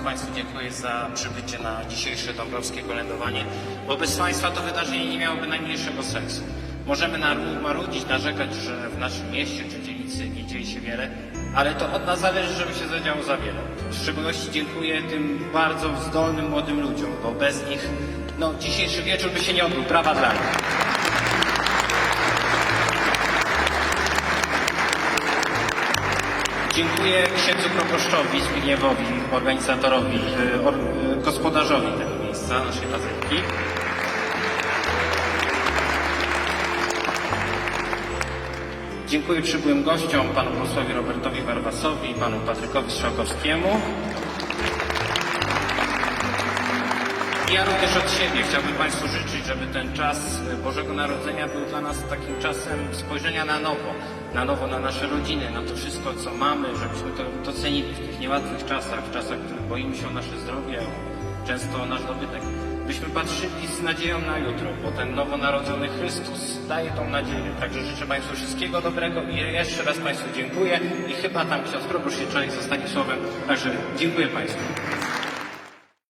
bardzo Państwu dziękuję za przybycie na dzisiejsze dąbrowskie kolędowanie, bo bez Państwa to wydarzenie nie miałoby najmniejszego sensu. Możemy marudzić, narzekać, że w naszym mieście czy dzielnicy nie dzieje się wiele, ale to od nas zależy, żeby się zadziało za wiele. W szczególności dziękuję tym bardzo zdolnym młodym ludziom, bo bez nich no, dzisiejszy wieczór by się nie odbył. Brawa dla nich. Dziękuję księdzu proboszczowi Zbigniewowi, organizatorowi, y, or, y, gospodarzowi tego miejsca, naszej bazyliki. Dziękuję przybyłym gościom, panu posłowi Robertowi Warwasowi, panu Patrykowi Strzałkowskiemu. Ja również od siebie chciałbym Państwu życzyć, żeby ten czas Bożego Narodzenia był dla nas takim czasem spojrzenia na nowo, na nowo na nasze rodziny, na to wszystko, co mamy, żebyśmy to docenili w tych niełatwych czasach, w czasach, w których boimy się o nasze zdrowie, często o nasz dobytek. Byśmy patrzyli z nadzieją na jutro, bo ten nowonarodzony Chrystus daje tą nadzieję. Także życzę Państwu wszystkiego dobrego i jeszcze raz Państwu dziękuję i chyba tam ksiądz proboszcz się człowiek z ostatnim słowem. Także dziękuję Państwu.